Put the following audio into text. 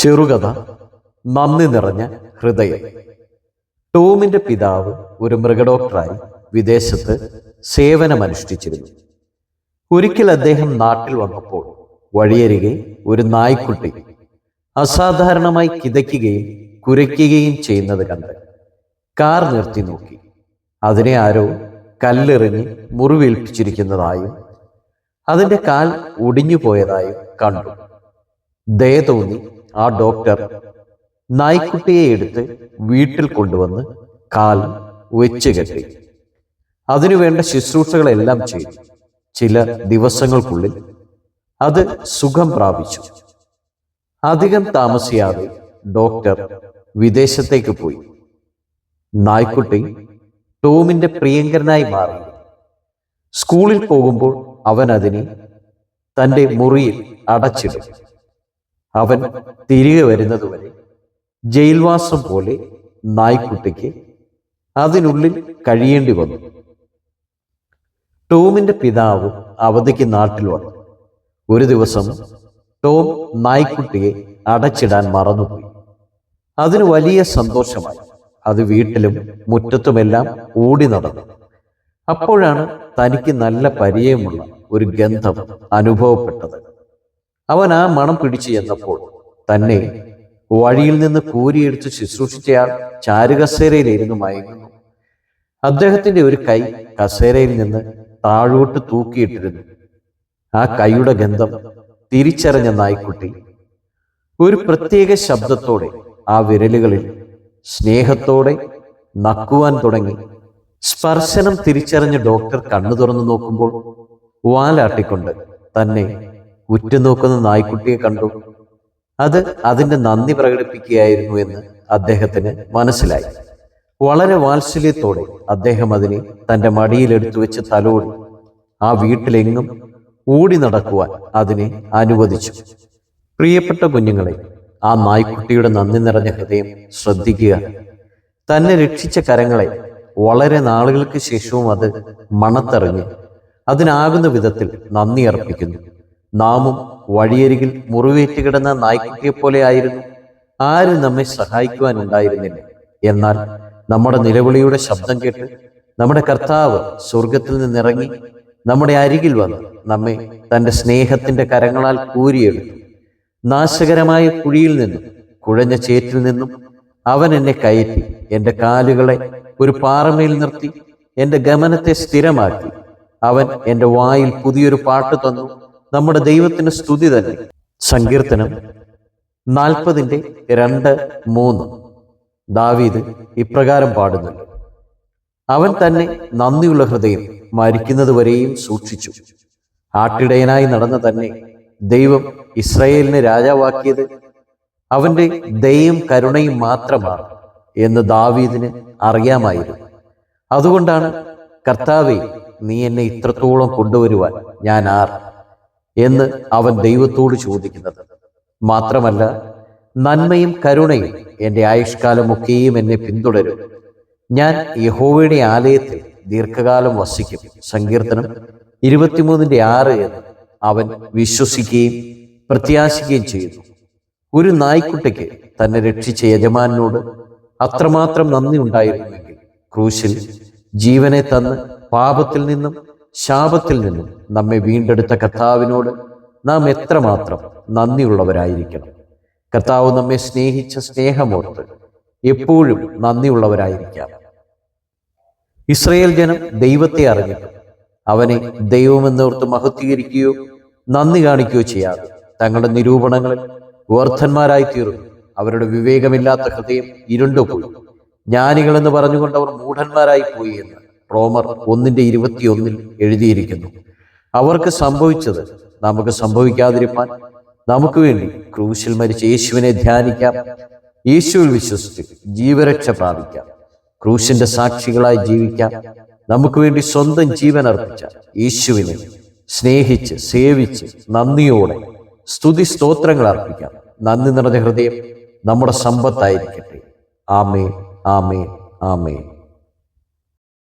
ചെറുകഥ നന്ദി നിറഞ്ഞ ഹൃദയം. ടോമിന്റെ പിതാവ് ഒരു മൃഗഡോക്ടറായി വിദേശത്ത് സേവനമനുഷ്ഠിച്ചിരുന്നു. ഒരിക്കൽ അദ്ദേഹം നാട്ടിൽ വന്നപ്പോൾ വഴിയരികെ ഒരു നായ്ക്കുട്ടി അസാധാരണമായി കിതയ്ക്കുകയും കുരയ്ക്കുകയും ചെയ്യുന്നത് കണ്ട് കാർ നിർത്തി നോക്കി. അതിനെ ആരോ കല്ലെറിഞ്ഞ് മുറിവേൽപ്പിച്ചിരിക്കുന്നതായും അതിന്റെ കാൽ ഒടിഞ്ഞു പോയതായും കണ്ടു. ദയ തോന്നി ആ ഡോക്ടർ നായ്ക്കുട്ടിയെ എടുത്ത് വീട്ടിൽ കൊണ്ടുവന്ന് കാൽ വെച്ച് കെട്ടി. അതിനുവേണ്ട ശുശ്രൂഷകളെല്ലാം ചെയ്തു. ചില ദിവസങ്ങൾക്കുള്ളിൽ അത് സുഖം പ്രാപിച്ചു. അധികം താമസിയാതെ ഡോക്ടർ വിദേശത്തേക്ക് പോയി. നായ്ക്കുട്ടി ടോമിന്റെ പ്രിയങ്കരനായി മാറി. സ്കൂളിൽ പോകുമ്പോൾ അവൻ അതിനെ തന്റെ മുറിയിൽ അടച്ചിടും. അവൻ തിരികെ വരുന്നതുവരെ ജയിൽവാസം പോലെ നായ്ക്കുട്ടിക്ക് അതിനുള്ളിൽ കഴിയേണ്ടി വന്നു. ടോമിന്റെ പിതാവ് അവധിക്ക് നാട്ടിൽ വന്നു. ഒരു ദിവസം ടോം നായ്ക്കുട്ടിയെ അടച്ചിടാൻ മറന്നുപോയി. അതിന് വലിയ സന്തോഷമായി. അത് വീട്ടിലും മുറ്റത്തുമെല്ലാം ഓടി നടന്നു. അപ്പോഴാണ് തനിക്ക് നല്ല പരിചയമുള്ള ഒരു ഗന്ധം അനുഭവപ്പെട്ടത്. അവൻ ആ മണം പിടിച്ചു ചെന്നപ്പോൾ തന്നെ വഴിയിൽ നിന്ന് കോരിയെടുത്ത് ശുശ്രൂഷിച്ചയാൾ ചാരുകസേരയിലിരുന്ന് മയങ്ങുന്നു. അദ്ദേഹത്തിന്റെ ഒരു കൈ കസേരയിൽ നിന്ന് താഴോട്ട് തൂക്കിയിട്ടിരുന്നു. ആ കൈയുടെ ഗന്ധം തിരിച്ചറിഞ്ഞ നായ്ക്കുട്ടി ഒരു പ്രത്യേക ശബ്ദത്തോടെ ആ വിരലുകളിൽ സ്നേഹത്തോടെ നക്കുവാൻ തുടങ്ങി. സ്പർശനം തിരിച്ചറിഞ്ഞ ഡോക്ടർ കണ്ണു തുറന്നു നോക്കുമ്പോൾ വാലാട്ടിക്കൊണ്ട് തന്നെ ഉറ്റുനോക്കുന്ന നായ്ക്കുട്ടിയെ കണ്ടു. അത് അതിന്റെ നന്ദി പ്രകടിപ്പിക്കുകയായിരുന്നു എന്ന് അദ്ദേഹത്തിന് മനസ്സിലായി. വളരെ വാത്സല്യത്തോടെ അദ്ദേഹം അതിനെ തന്റെ മടിയിലെടുത്തു വെച്ച് തലോടി. ആ വീട്ടിലെങ്ങും ഓടി നടക്കുവാൻ അതിനെ അനുവദിച്ചു. പ്രിയപ്പെട്ട കുഞ്ഞുങ്ങളെ ആ നായ്ക്കുട്ടിയുടെ നന്ദി നിറഞ്ഞ ഹൃദയം ശ്രദ്ധിക്കുക. തന്നെ രക്ഷിച്ച കരങ്ങളെ വളരെ നാളുകൾക്ക് ശേഷവും അത് മണത്തെറിഞ്ഞ് അതിനാകുന്ന വിധത്തിൽ നന്ദി അർപ്പിക്കുന്നു. നാമും വഴിയരികിൽ മുറിവേറ്റ് കിടന്ന പോലെ ആയിരുന്നു ആരും നമ്മെ സഹായിക്കുവാനുണ്ടായിരുന്നില്ല. എന്നാൽ നമ്മുടെ നിലവിളിയുടെ ശബ്ദം കേട്ട് നമ്മുടെ കർത്താവ് സ്വർഗത്തിൽ നിന്നിറങ്ങി നമ്മുടെ അരികിൽ വന്ന് നമ്മെ തന്റെ സ്നേഹത്തിന്റെ കരങ്ങളാൽ കൂരിയെടുത്തു നാശകരമായ കുഴിയിൽ നിന്നും കുഴഞ്ഞ ചേറ്റിൽ നിന്നും അവൻ എന്നെ കയറ്റി എന്റെ കാലുകളെ ഒരു പാറമേൽ നിർത്തി എന്റെ ഗമനത്തെ സ്ഥിരമാക്കി. അവൻ എന്റെ വായിൽ പുതിയൊരു പാട്ട് തന്നു. നമ്മുടെ ദൈവത്തിന് സ്തുതി തന്നെ. സങ്കീർത്തനം നാൽപ്പതിന്റെ രണ്ട് മൂന്ന്. ദാവീദ് ഇപ്രകാരം പാടുന്നു. അവൻ തന്നെ നന്ദിയുള്ള ഹൃദയം മരിക്കുന്നതുവരെയും സൂക്ഷിച്ചു. ആട്ടിടയനായി നടന്ന തന്നെ ദൈവം ഇസ്രയേലിനെ രാജാവാക്കിയത് അവന്റെ ദയയും കരുണയും മാത്രമാണ് എന്ന് ദാവീദിന് അറിയാമായിരുന്നു. അതുകൊണ്ടാണ് കർത്താവെ നീ എന്നെ ഇത്രത്തോളം കൊണ്ടുവരുവാൻ ഞാൻ ആർ എന്ന് അവൻ ദൈവത്തോട് ചോദിക്കുന്നത്. മാത്രമല്ല നന്മയും കരുണയും എന്റെ ആയുഷ്കാലമൊക്കെയും എന്നെ പിന്തുടരും. ഞാൻ യഹോവയുടെ ആലയത്തിൽ ദീർഘകാലം വസിക്കും. സങ്കീർത്തനം ഇരുപത്തിമൂന്നിന്റെ ആറ് എന്ന് അവൻ വിശ്വസിക്കുകയും പ്രത്യാശിക്കുകയും ചെയ്യുന്നു. ഒരു നായ്ക്കുട്ടിക്ക് തന്നെ രക്ഷിച്ച യജമാനോട് അത്രമാത്രം നന്ദി ഉണ്ടായിരുന്നുവെങ്കിൽ ക്രൂശിൽ ജീവനെ തന്ന് പാപത്തിൽ നിന്നും ശാപത്തിൽ നിന്നും നമ്മെ വീണ്ടെടുത്ത കർത്താവിനോട് നാം എത്രമാത്രം നന്ദിയുള്ളവരായിരിക്കണം. കർത്താവ് നമ്മെ സ്നേഹിച്ച സ്നേഹമോർത്ത് എപ്പോഴും നന്ദിയുള്ളവരായിരിക്കാം. ഇസ്രയേൽ ജനം ദൈവത്തെ അറിഞ്ഞിട്ട് അവനെ ദൈവമെന്നോർത്ത് മഹത്വീകരിക്കുകയോ നന്ദി കാണിക്കുകയോ ചെയ്യാതെ തങ്ങളുടെ നിരൂപണങ്ങളിൽ വർദ്ധന്മാരായി തീർന്നു. അവരുടെ വിവേകമില്ലാത്ത ഹൃദയം ഇരുണ്ടുപോയി. ജ്ഞാനികളെന്ന് പറഞ്ഞുകൊണ്ട് അവർ മൂഢന്മാരായി പോയി എന്ന് റോമർ ഒന്നിന്റെ ഇരുപത്തിയൊന്നിൽ എഴുതിയിരിക്കുന്നു. അവർക്ക് സംഭവിച്ചത് നമുക്ക് സംഭവിക്കാതിരിക്കാൻ നമുക്ക് വേണ്ടി ക്രൂശിൽ മരിച്ച യേശുവിനെ ധ്യാനിക്കാം. യേശുവിൽ വിശ്വസിച്ച് ജീവരക്ഷ പ്രാപിക്കാം. ക്രൂശിന്റെ സാക്ഷികളായി ജീവിക്കാം. നമുക്ക് വേണ്ടി സ്വന്തം ജീവൻ അർപ്പിച്ച യേശുവിനെ സ്നേഹിച്ച് സേവിച്ച് നന്ദിയോടെ സ്തുതി സ്തോത്രങ്ങൾ അർപ്പിക്കാം. നന്ദി നിറഞ്ഞ ഹൃദയം നമ്മുടെ സമ്പത്തായിരിക്കട്ടെ. ആമേ ആമേ ആമേ